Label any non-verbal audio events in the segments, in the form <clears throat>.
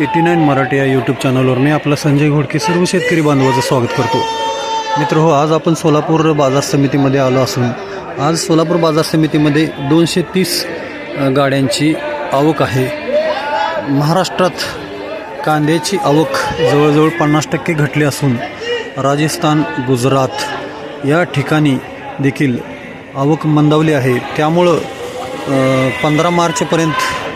Eighty nine Marathi या YouTube चॅनलवर मी आपला संजय घोडके सर्व शेतकरी बांधवाचं स्वागत करतो. मित्र हो आज आपण सोलापूर बाजार समितीमध्ये आलो असून आज सोलापूर बाजार समितीमध्ये दोनशे तीस गाड्यांची आवक आहे. महाराष्ट्रात कांद्याची आवक जवळजवळ पन्नास टक्के घटली असून राजस्थान गुजरात या ठिकाणी देखील आवक मंदावली आहे. त्यामुळं पंधरा मार्चपर्यंत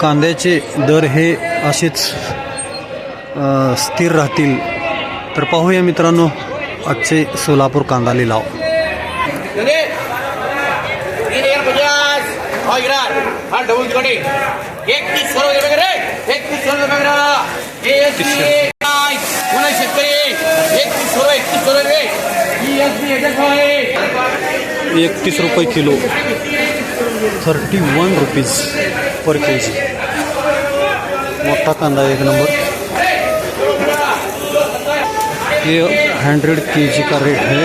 कांद्याचे दर हे असेच स्थिर राहतील. तर पाहूया मित्रांनो आजचे सोलापूर कांदा लिलाव एक एक तीस एकतीस एकतीस रुपये kilo. Thirty one rupees per K G. मोठा कांदा एक नंबर। ये हंड्रेड के जी का रेट है।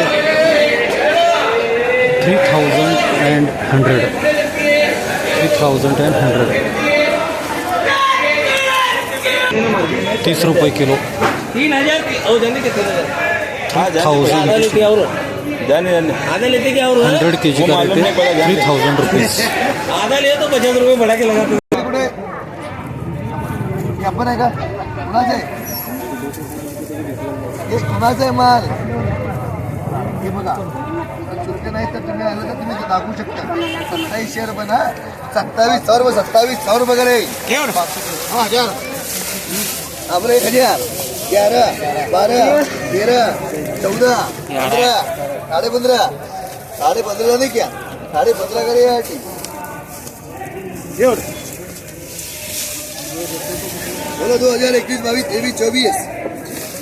Three thousand and hundred. Three thousand and hundred. तीस रुपये किलो। Three thousand. लेते और आधा लेते क्या और हंड्रेड के जी का रेट है थ्री थाउजेंड रुपीज़ आधा ले तो पचास रुपये बढ़ा के लगा कुठे हे आपण आहे का? कुणाचं आहे? हे कुणाचं आहे माल? हे बघा. शुल्क नाही तर तुम्ही आलं तर तुम्ही दाखवू शकता. सत्तावीस शेअर हा? सत्तावीस सर्व सत्तावीस सौ रुपये करे हा हजार आपलं एक हजार ग्यारह बारह तेरह चौदह साडे पंधरा. साडे पंधरा नाही क्या साडे पंधरा करे एवढं बोलो दो हजार इक्कीस बाईस तेईस चौबीस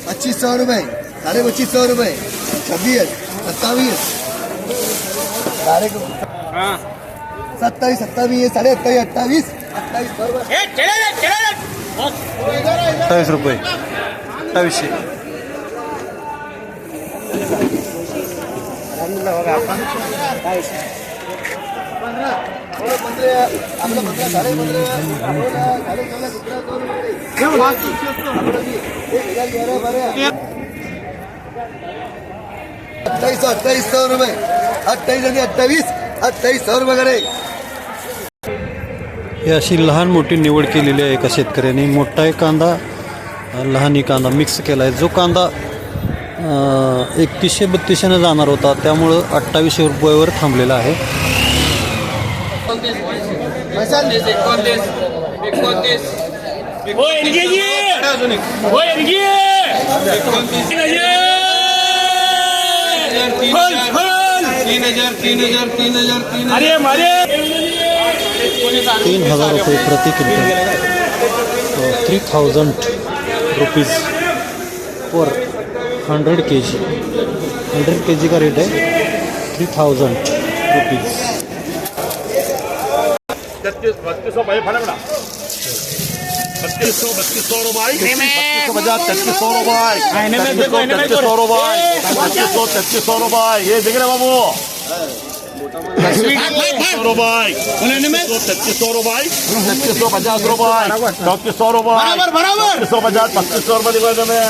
पच्चीस सौ रुपये. साढ़े पच्चीस सौ रुपये. छब्बीस सत्तावीस. साढ़े सत्तावीस सत्तावीस साढ़े अट्ठाईस अट्ठावीस अट्ठाईस रुपये. ए चले रे चले रे अठ्ठावीस सतरा सौ रुपये. आपलं ती एक हजार ग्यारह बारह अट्ठाईस सौ अट्ठाईस सौ रुपये अट्ठाईस आणि अट्ठावीस अट्ठाईस सौ रुपये करे. ही अशी लहान मोठी निवड केलेली आहे एका शेतकऱ्याने. मोठा एक कांदा लहानी कांदा मिक्स केला आहे. जो कांदा एकतीसशे बत्तीसशेनं जाणार होता. त्यामुळं अठ्ठावीसशे रुपयावर थांबलेला आहे. ओ एनगी तीन हजार रुपये प्रति quintal. Three thousand rupees per hundred K G hundred K G का रेट है थ्री थाउज़ेंड रुपीज़ छत्तीस बत्तीस सौ बत्तीस सौ बत्तीस सौ रुपये बत्तीस सौ पचास तैतीस सौ रुपये तैतीस सौ तैतीस सौ रुपये सौ तैतीस सौ रुपये ये देख रहे बाबू। सौ रुपये तैतीस सौ तैतीस सौ पचास रुपए। चौतीस सौ बराबर सौ पचास पच्चीस सौ तुम्हें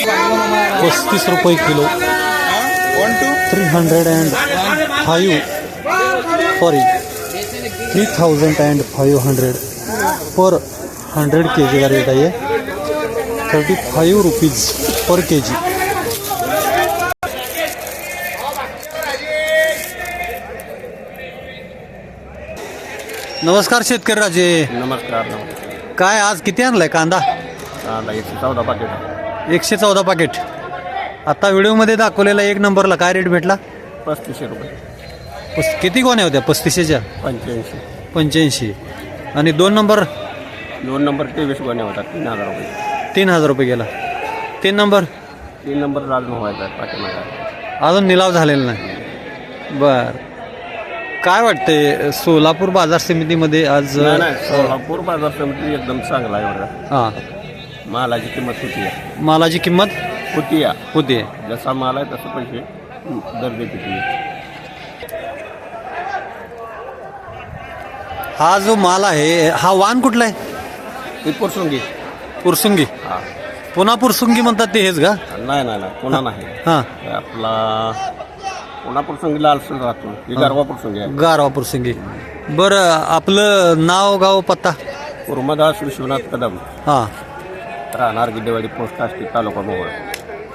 पस्तीस रुपये kilo. Three hundred and five sorry three thousand and five hundred per hundred K G का रेट आहे thirty five rupees per K G नमस्कार शेतकरी राजे। नमस्कार काय आज किती आणलाय कांदा? चौदा पाकिट एकशे चौदा पाकिट आता व्हिडिओमध्ये दाखवलेला एक नंबरला काय रेट भेटला? पस्तीसशे रुपये. पस किती कोण्या होत्या? पस्तीसशेच्या? पंच्याऐंशी. पंच्याऐंशी. आणि दोन नंबर? दोन नंबर तेवीस गोण्या होतात तीन हजार रुपये. तीन हजार रुपये गेला. तीन नंबर? तीन नंबर व्हायचा आहे पाठीमागा. अजून निलाव झालेला नाही. बर. काय वाटतंय सोलापूर बाजार समितीमध्ये आज नाही नाही सोलापूर बाजार समिती एकदम चांगला आहे बघा हां. मालाची किंमत होती आहे मालाची किंमत? होती आहे होते. जसा माल आहे तसं पैसे दर देते हा जो माल आहे हा वाण कुठला आहे? ही पोरसुंगी. पुरसुंगी. पुन्हा पुरसुंगी म्हणतात ते हेच का? नाही नाही नाही. पुन्हा नाही. हां. हे आपला पुन्हा पोरसुंगी लालसर राहतो. ही गारवा पोरसुंगी गारवा पुरसुंगी. बरं आपलं नाव गाव पत्ता? कुर्मदास विश्वनाथ कदम. हां. राहणार गिड्डेवाडी पोस्ट आष्टी तालुका मोहोळ.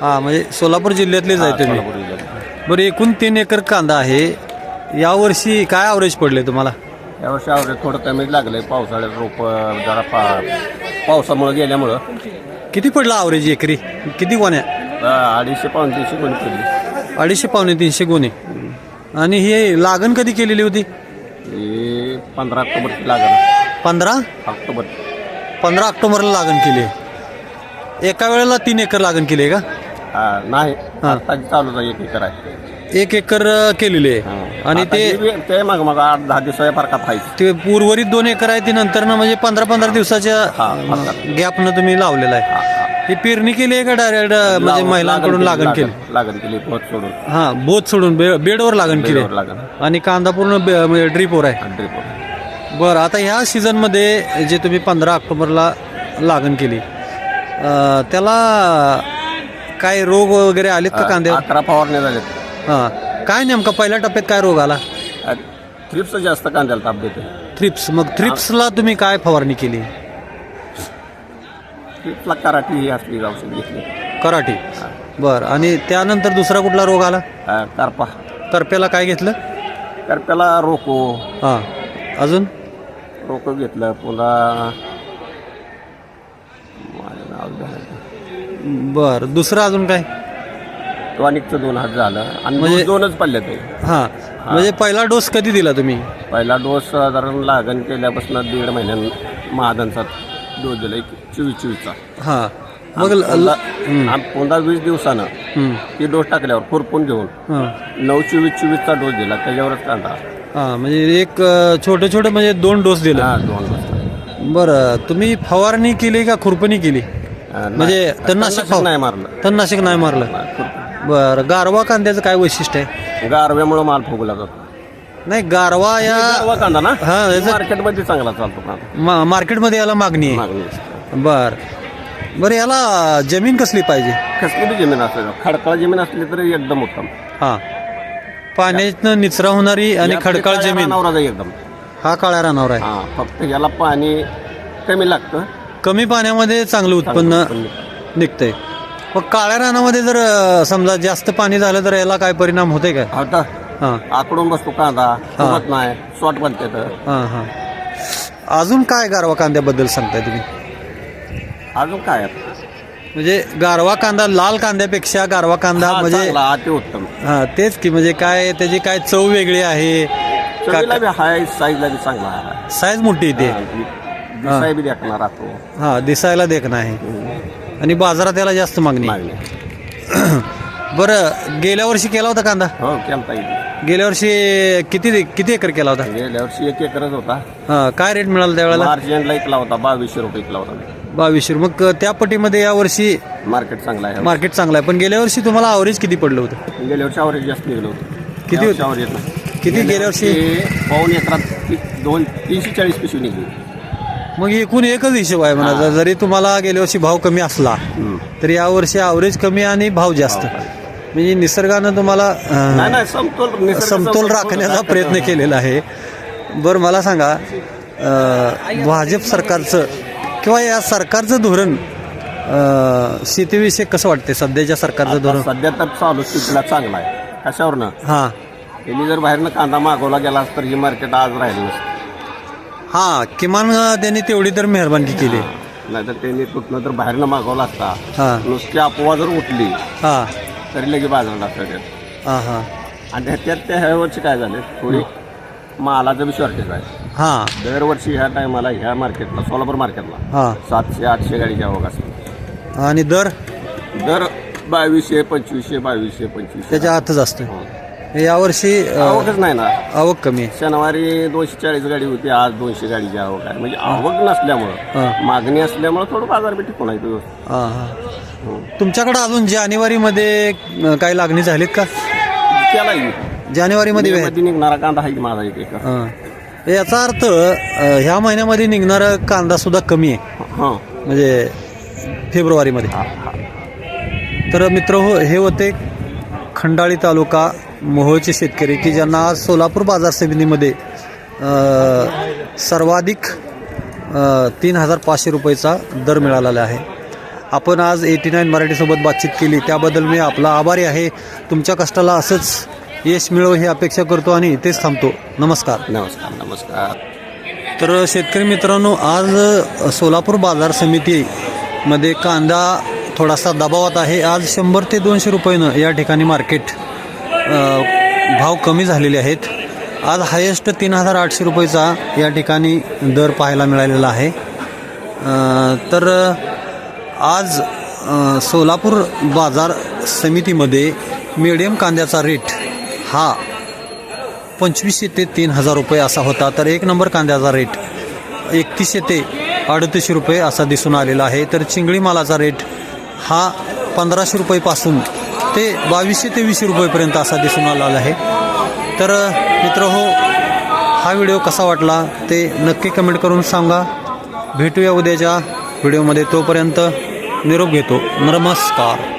हां म्हणजे सोलापूर जिल्ह्यातलेच आहे तुम्ही? सोलापूर जिल्ह्यात बरं एकूण तीन एकर कांदा आहे. यावर्षी काय ॲव्हरेज पडले तुम्हाला? यावर्षी आवडे थोडं कमी लागलंय. पावसाळ्यात रोप जरा पा पावसामुळे गेल्यामुळं. किती पडला ॲव्हरेज एकरी? किती गोण्या? अं, अडीचशे पाऊन तीनशे कोणी पडली. अडीचशे पावणे तीनशे गोणे. आणि हे लागण कधी केलेली होती? ही पंधरा ऑक्टोबरची लागण. पंधरा? ऑक्टोबर. पंधरा ऑक्टोबरला लागण केली. आहे. एका वेळेला तीन एकर लागण केली आहे का? हा, नाही. हा. आता चालूच आहे एक एकर आहे. एक एकर केलेली आहे. आणि आता ते ही बी- ते मग मग आठ दहा दिवसाच्या फरकात आहे ते उर्वरित दोन एकर आहे ते नंतर ना म्हणजे पंधरा पंधरा दिवसाच्या हा, फरकात. गॅपनं तुम्ही लावलेलं आहे. ही पेरणी केली आहे का डायरेक्ट म्हणजे महिलांकडून लागण केली लागण केली पोत सोडून. हा बोत सोडून बे- बेडवर लागण केली लागण. आणि कांदा पूर्ण बे- म्हणजे ड्रीपवर आहे. आणि ड्रिप बरं आता ह्या सीझनमध्ये जे तुम्ही पंधरा ऑक्टोबरला लागण केली अ, त्याला काय रोग वगैरे आलेत का कांद्यावर? अकरा फवारण्या झाल्यात हां. काय नेमका पहिल्या टप्प्यात काय रोग आला? थ्रिप्स जास्त कांद्याला ताप देते थ्रिप्स मग थ्रिप्सला तुम्ही काय फवारणी केली? थ्रिप्सला कराठी ही असली औषध घेतली. कराठी. बरं. आणि त्यानंतर दुसरा कुठला रोग आला? अं, करपा. करप्याला काय घेतलं? करप्याला रोको. हां. अजून? रोको घेतलं. पुन्हा माझं नाव झालं बरं दुसरं अजून काय? टॉनिकचं दोन हात झालं. आणि म्हणजे- दोनच पडले ते. हां. म्हणजे पहिला डोस कधी दिला तुम्ही? पहिला डोस साधारण लागण केल्यापासून दीड महिन्यां महादनचा डोस दिला एक चोवीस चोवीसचा हां. मग ल- ल- हं, आणि पुन्हा वीस दिवसानं हं, ती डोस टाकल्यावर खुरपून घेऊन हां. नऊ चोवीस चोवीसचा डोस दिला त्याच्यावरच कांदा. हां म्हणजे एक अ, छोटे छोटे म्हणजे दोन डोस दिले. हा दोन डोस. बरं तुम्ही फवारणी केली का खुरपणी केली? म्हणजे. तणनाशक नाही मारलं. तणनाशक नाही मारलं. बरं गारवा कांद्याचं काय वैशिष्ट्य आहे? गारव्यामुळे माल फुगला जातो नाही गारवा या गारवा कांदा ना? हा, याचं- मार्केटमध्ये चांगला चालतो कांदा. मा- मार्केटमध्ये याला मागणी आहे. मागणी. बर. बरं याला जमीन कसली पाहिजे? कसली बी जमीन असते खडकाळ जमीन असली तरी एकदम उत्तम. हां. पाण्यातनं निचरा होणारी आणि खडकाळ जमीन. एकदम. हा काळ्या रानावर आहे. हा फक्त याला पाणी कमी लागतं. कमी पाण्यामध्ये चांगलं उत्पन्न. निघतंय. मग काळ्या रानामध्ये जर अं, समजा जास्त पाणी झालं तर याला काय परिणाम होते का आता हां. आकडून बसतो कांदा फुगत नाही स्वट बनते तर. हां हां. अजून काय गारवा कांद्याबद्दल सांगताय तुम्ही? अजून काय? म्हणजे गारवा कांदा लाल कांद्यापेक्षा गारवा कांदा हा, म्हणजे चांगला, अति उत्तम हा तेच की म्हणजे काय त्याची काय चव वेगळी आहे? चवीला बी हाय साईजला बी चांगला आहे. साईज मोठी येते दिसाय बी राहतो. हा दिसायला देखणं आहे आणि बाजारात याला जास्त मागणी. आहे. मागणी. <clears throat> बरं गेल्या वर्षी केला होता कांदा? हो केलता येईल गेल्या वर्षी किती किती एकर केला होता? गेल्या वर्षी एक एकरच होता. हा काय रेट मिळाला त्यावेळेला? मार्च एंडला इकला होता बावीसशे रुपये इकला होता. बावीसशे. मग त्या पटीमध्ये या वर्षी मार्केट चांगला आहे. मार्केट चांगलं आहे. पण गेल्या वर्षी तुम्हाला अवरेज किती पडलं होतं? गेल्या वर्षी आवरेज जास्त निघलं होतं. किती होतं? किती गेल्या वर्षी पाऊन एकरात ती- दोन तीनशे चाळीस पिशवी निघली. मग एकूण एकच हिशोब आहे म्हणा. जरी तुम्हाला गेल्या वर्षी भाव कमी असला तर या वर्षी अवरेज कमी आणि भाव जास्त. म्हणजे निसर्गानं तुम्हाला अं, समतोल समतोल राखण्याचा प्रयत्न केलेला आहे. बरं मला सांगा अं, भाजप सरकारचं किंवा या सरकारचं धोरण अं, शेतीविषयक कसं वाटते सध्याच्या सरकारचं धोरण? सध्या तर चालू स्थितीला चांगला आहे. कशावरनं? हां. त्यांनी जर बाहेरनं कांदा मागवला गेला असता तर ही मार्केट आज राहिलं नसतं. हां किमान अं, त्यांनी तेवढी तर मेहरबानी केली. नाहीतर त्यांनी कुठनं तर बाहेरनं मागवला असता. हां. नुसती अफवा जर उठली हां. तरी लगे बाजार त्यात हां हां. आणि त्यात त्या ह्या वर्षी काय झालं? थोडी मालाचं बी शॉर्टेज आहे. हां. दरवर्षी ह्या टायमाला ह्या मार्केटला सोलापूर मार्केटला हां. सातशे आठशे गाडीच्या आवक असते. आणि दर? दर बावीसशे पंचवीसशे बावीसशे पंचवीसशे. त्याच्या आतच असतो यावर्षी अं, आवकच नाही ना. आवक कमी. आहे शनिवारी दोनशे चाळीस गाडी होती आज दोनशे गाडीची आवक आहे. म्हणजे आवक नसल्यामुळं मागणी असल्यामुळं थोडं बाजारपेठ टिकून आहे व्यवस्थित. हां हां. तुमच्याकडे अजून जानेवारीमध्ये अं, काही लागणी झालीत का? त्याला जानेवारीमध्ये मध्ये निघणारा कांदा आहे माझा एक एकर. हां. याचा अर्थ अ, ह्या महिन्यामध्ये निघणारा कांदा सुद्धा कमी आहे. हां. म्हणजे फेब्रुवारीमध्ये. तर मित्र हो हे होते खंडाळी तालुका मोहोळचे शेतकरी की ज्यांना आज सोलापूर बाजार समितीमध्ये सर्वाधिक तीन हजार पाचशे रुपयेचा दर मिळालेला आहे. आपण आज एटी नाईन मराठीसोबत बातचीत केली. त्याबद्दल मी आपला आभारी आहे. तुमच्या कष्टाला असंच यश मिळो ही अपेक्षा करतो आणि इथेच थांबतो. नमस्कार. नमस्कार नमस्कार. तर शेतकरी मित्रांनो आज सोलापूर बाजार समितीमध्ये कांदा थोडासा दबावात आहे. आज शंभर ते दोनशे रुपयानं या ठिकाणी मार्केट भाव कमी झालेले आहेत. आज हायेस्ट तीन हजार आठशे रुपयेचा या ठिकाणी दर पाहायला मिळालेला आहे. तर आज सोलापूर बाजार समितीमध्ये मिडियम कांद्याचा रेट हा पंचवीसशे ते तीन हजार रुपये असा होता. तर एक नंबर कांद्याचा रेट एकतीसशे ते अडतीसशे रुपये असा दिसून आलेला आहे. तर चिंगळी मालाचा रेट हा पंधराशे रुपयेपासून ते बावीसशे ते वीसशे रुपयेपर्यंत असा दिसून आलेला आहे. तर मित्र हो हा व्हिडिओ कसा वाटला ते नक्की कमेंट करून सांगा. भेटूया उद्याच्या व्हिडिओमध्ये. तोपर्यंत निरोप घेतो. नमस्कार.